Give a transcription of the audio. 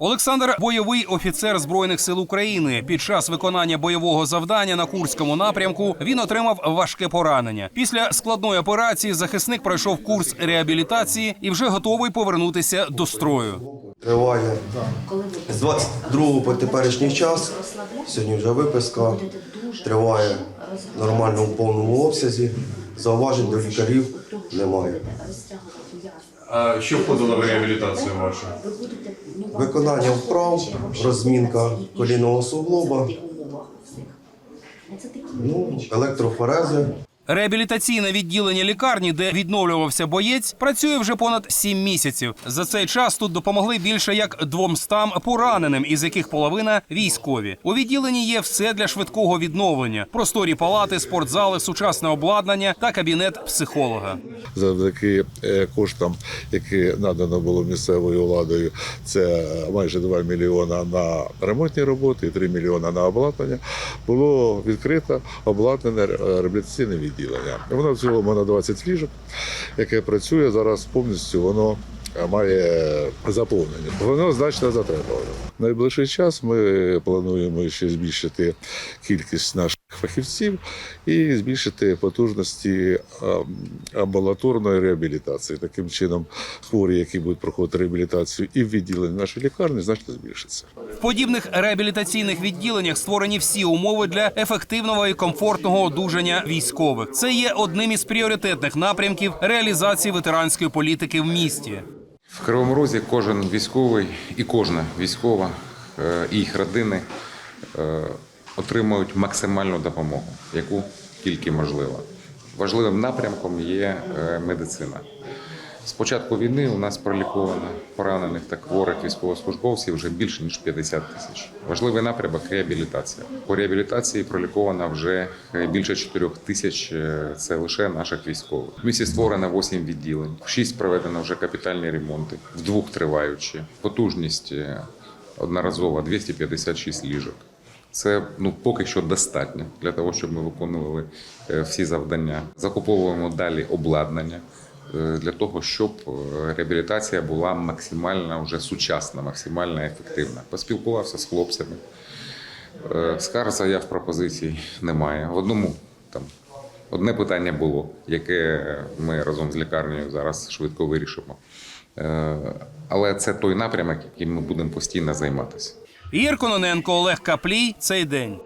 Олександр бойовий офіцер збройних сил України. Під час виконання бойового завдання на курському напрямку він отримав важке поранення. Після складної операції захисник пройшов курс реабілітації і вже готовий повернутися до строю. Триває з 22 по теперішній час. Сьогодні вже виписка. Триває нормально у повному обсязі. Зауважень до лікарів немає. А що входило в реабілітацію вашу? Виконання вправ, розмінка колінного суглоба, ну, електрофорези. Реабілітаційне відділення лікарні, де відновлювався боєць, працює вже понад сім місяців. За цей час тут допомогли більше як 200 пораненим, із яких половина військові. У відділенні є все для швидкого відновлення: просторі палати, спортзали, сучасне обладнання та кабінет психолога. завдяки е, коштам, які надано було місцевою владою. Це майже 2 мільйона на ремонтні роботи і 3 мільйона на обладнання. Було відкрито обладнане е, реабілітаційне відділення. Воно в цілому на 20 ліжок, яке працює зараз повністю. Воно е, має заповнення. Воно значно затребувано. Найближчий час ми плануємо ще збільшити кількість наших фахівців і збільшити потужності ем, амбулаторної реабілітації. Таким чином, хворі, які будуть проходити реабілітацію і в відділенні нашої лікарні, значно збільшиться. В подібних реабілітаційних відділеннях створені всі умови для ефективного і комфортного одужання військових. Це є одним із пріоритетних напрямків реалізації ветеранської політики в місті. В Кривому Розі кожен військовий і кожна військова е, і їх родини е, отримують максимальну допомогу, яку тільки можливо. Важливим напрямком є е, медицина. З початку війни у нас проліковано поранених та хворих військовослужбовців вже більше ніж 50 тисяч. Важливий напрямок реабілітація. По реабілітації проліковано вже е, більше 4 тисяч. е, Це лише наших військових. В місті створено 8 відділень, в 6 проведено вже капітальні ремонти, в двох триваючі. Потужність одноразова 256 ліжок. Це ну поки що достатньо для того, щоб ми виконували е, всі завдання. Закуповуємо далі обладнання е, для того, щоб е, реабілітація була максимально вже сучасна, максимально ефективна. Поспілкувався з хлопцями. Скарг заяв пропозицій немає. В одному там одне питання було, яке ми разом з лікарнею зараз швидко вирішимо. Але це той напрямок, яким ми будемо постійно займатися. Ігор Кононенко, Олег Каплій. Цей день.